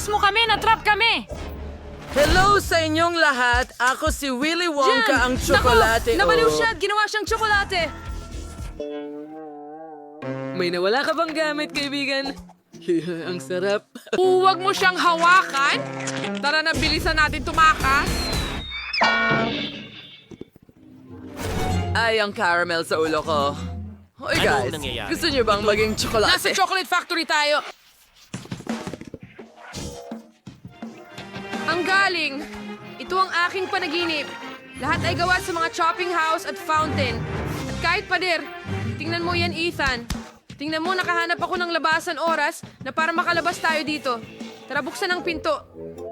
Tinakas mo kami! Natrap kami! Hello sa inyong lahat! Ako si Willy Wonka Jan! ang tsokolate. Naku, nabaliw siya at ginawa siyang tsokolate! May nawala ka bang gamit, kaibigan? ang sarap. Huwag mo siyang hawakan! Tara na, bilisan natin tumakas! Ay, ang caramel sa ulo ko. Hoy guys, nangyayari? gusto niyo bang maging tsokolate? Nasa chocolate factory tayo! Galing! Ito ang aking panaginip. Lahat ay gawa sa mga chopping house at fountain. At kahit pader, tingnan mo yan, Ethan. Tingnan mo, nakahanap ako ng labasan oras na para makalabas tayo dito. Tara, buksan ang pinto.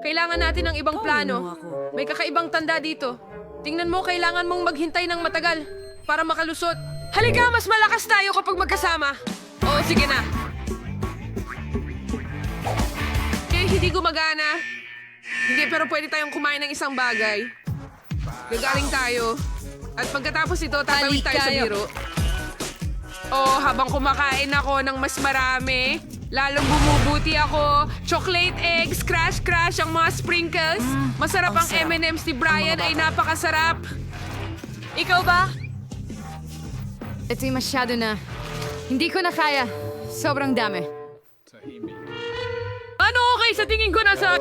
Kailangan natin ng ibang plano. May kakaibang tanda dito. Tingnan mo, kailangan mong maghintay ng matagal para makalusot. Halika, mas malakas tayo kapag magkasama. Oo, sige na. Eh, hindi gumagana. Hindi, pero pwede tayong kumain ng isang bagay. Gagaling tayo. At pagkatapos ito, tatawid tayo sa biro. Oh, habang kumakain ako ng mas marami, lalong bumubuti ako. Chocolate eggs, crash crash ang mga sprinkles. Masarap ang, M&M's ni Brian ay napakasarap. Ikaw ba? Ito'y masyado na. Hindi ko na kaya. Sobrang dami. Ano okay sa tingin ko nasa...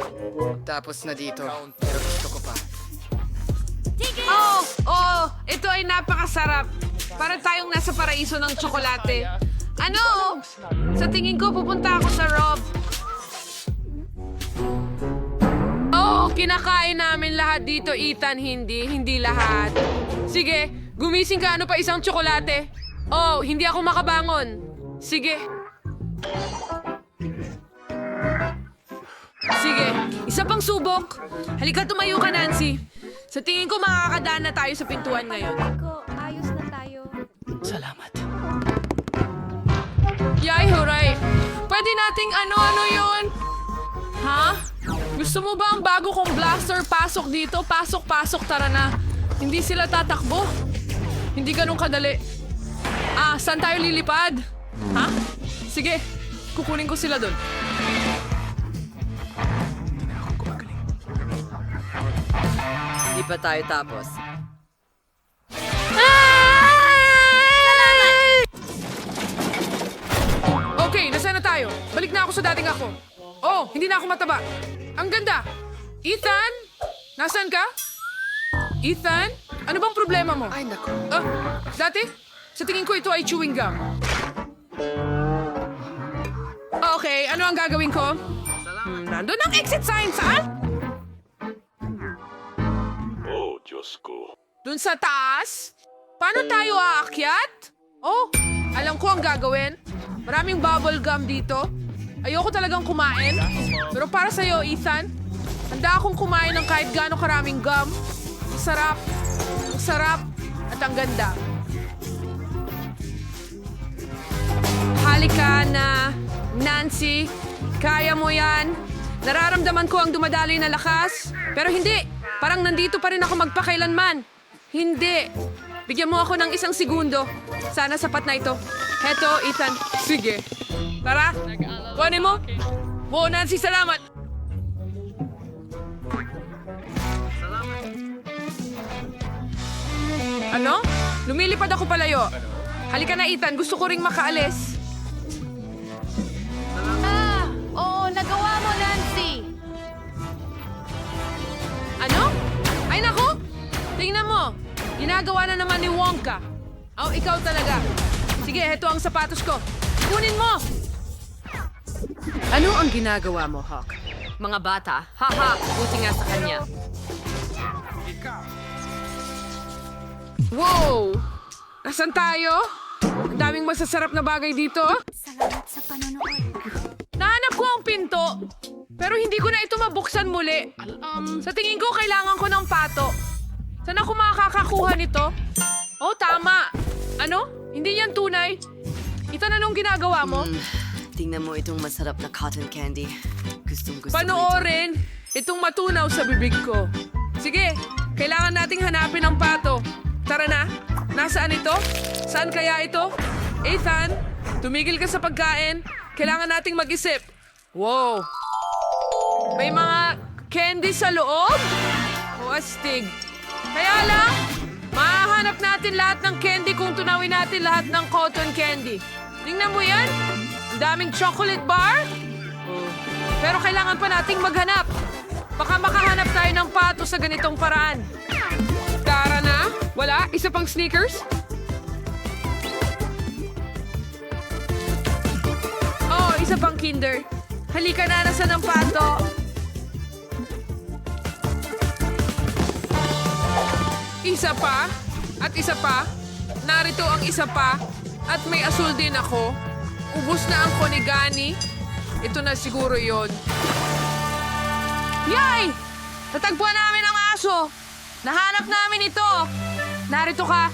Tapos na dito. Pero gusto ko pa. Oh, oh, ito ay napakasarap. Para tayong nasa paraiso ng tsokolate. Ano? Sa tingin ko, pupunta ako sa Rob. Oh, kinakain namin lahat dito, Ethan. Hindi, hindi lahat. Sige, gumising ka. Ano pa isang tsokolate? Oh, hindi ako makabangon. Sige. Sige, isa pang subok. Halika, tumayo ka, Nancy. Sa tingin ko, makakadaan na tayo sa pintuan ngayon. Ko, ayos na tayo. Salamat. Yay, huray! Pwede nating ano-ano yun? Ha? Gusto mo ba ang bago kong blaster pasok dito? Pasok, pasok, tara na. Hindi sila tatakbo. Hindi ganun kadali. Ah, saan tayo lilipad? Ha? Sige, kukunin ko sila doon. Pa tayo tapos. Okay, nasaan na tayo? Balik na ako sa dating ako. Oh, hindi na ako mataba. Ang ganda. Ethan? Nasaan ka? Ethan? Ano bang problema mo? Ay, nako. Ah, dati? Sa tingin ko ito ay chewing gum. Okay, ano ang gagawin ko? Hmm, nandun ang exit sign, saan? Diyos ko. Dun sa taas? Paano tayo aakyat? Oh, alam ko ang gagawin. Maraming bubble gum dito. Ayoko talagang kumain. Pero para sa'yo, Ethan, handa akong kumain ng kahit gaano karaming gum. Ang sarap, ang sarap, at ang ganda. Halika na, Nancy. Kaya mo yan. Nararamdaman ko ang dumadaloy na lakas. Pero hindi. Parang nandito pa rin ako magpakailanman. Hindi. Bigyan mo ako ng isang segundo. Sana sapat na ito. Heto, Ethan. Sige. Tara. Kuhanin mo. Oo, Nancy, salamat. Ano? Lumilipad ako palayo. Halika na, Ethan. Gusto ko ring makaalis. Tingnan mo! Ginagawa na naman ni Wonka. Oh, ikaw talaga. Sige, heto ang sapatos ko. Kunin mo! Ano ang ginagawa mo, Hawk? Mga bata, haha, buti nga sa kanya. Wow! Nasaan tayo? Ang daming masasarap na bagay dito. Salamat sa panonood. Nahanap ko ang pinto. Pero hindi ko na ito mabuksan muli. Um, sa tingin ko, kailangan ko ng pato. Saan ako makakakuha nito? Oh, tama. Ano? Hindi yan tunay. Ito na nung ginagawa mo? Tingnan mo itong masarap na cotton candy. Gustong gusto Panoorin itong matunaw sa bibig ko. Sige, kailangan nating hanapin ang pato. Tara na. Nasaan ito? Saan kaya ito? Ethan, tumigil ka sa pagkain. Kailangan nating mag-isip. Wow. May mga candy sa loob? O astig. Kaya lang, mahahanap natin lahat ng candy kung tunawin natin lahat ng cotton candy. Tingnan mo yan. Ang daming chocolate bar. Pero kailangan pa nating maghanap. Baka makahanap tayo ng pato sa ganitong paraan. Tara na. Wala? Isa pang sneakers? Oh, isa pang kinder. Halika na, nasa ng pato. Isa pa, at isa pa, narito ang isa pa, at may asul din ako. Ubus na ang konigani. Ito na siguro yon. Yay! Natagpuan namin ang aso. Nahanap namin ito. Narito ka,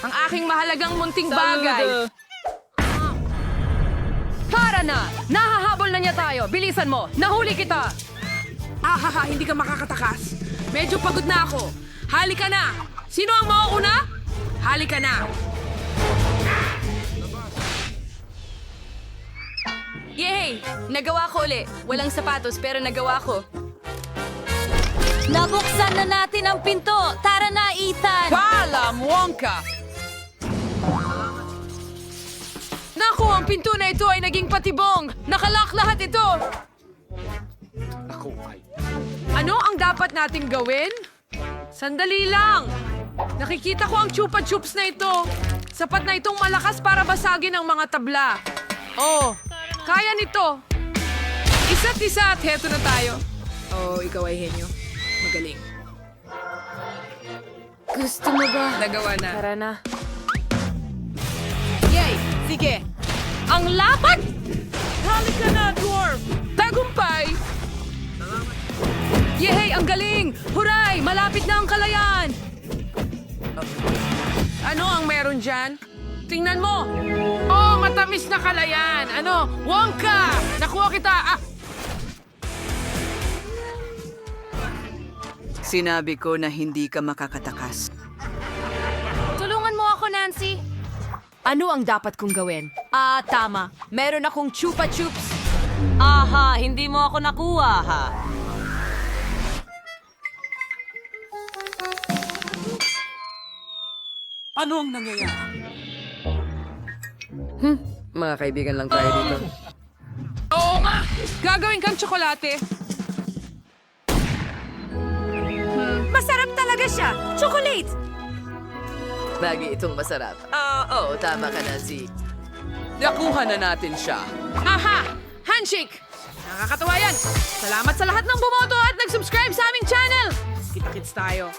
ang aking mahalagang munting bagay. Tara na! Nahahabol na niya tayo! Bilisan mo! Nahuli kita! Ahaha, hindi ka makakatakas. Medyo pagod na ako. Halika na! Sino ang mauuna? Halika na! Yay! Nagawa ko uli. Walang sapatos pero nagawa ko. Nabuksan na natin ang pinto! Tara na, Ethan! Paalam, Wonka! Naku, ang pinto na ito ay naging patibong! Nakalak lahat ito! Ako ay... Ano ang dapat nating gawin? Sandali lang! Nakikita ko ang chupa chups na ito. Sapat na itong malakas para basagin ang mga tabla. Oh, kaya nito. Isa't isa at heto na tayo. Oh, ikaw ay henyo. Magaling. Gusto mo ba? Nagawa na. Tara na. Yay! Sige! Ang lapad! Halika na, dwarf! Tagumpay! Yay! Ang galing! Huray! Malapit na ang kalayaan! Ano ang meron dyan? Tingnan mo! Oh, matamis na kalayan! Ano? Wonka! Nakuha kita! Ah! Sinabi ko na hindi ka makakatakas. Tulungan mo ako, Nancy! Ano ang dapat kong gawin? Ah, tama. Meron akong chupa chups. Aha, hindi mo ako nakuha, ha? Ano ang nangyayari? Mga kaibigan lang tayo dito. Oo nga! Gagawin kang tsokolate. Masarap talaga siya! Chocolate! Lagi itong masarap. Ah, Oo, tama ka na, si... Nakuha na natin siya. Aha! Handshake! Nakakatawa yan! Salamat sa lahat ng bumoto at nag-subscribe sa aming channel! Kita-kits tayo.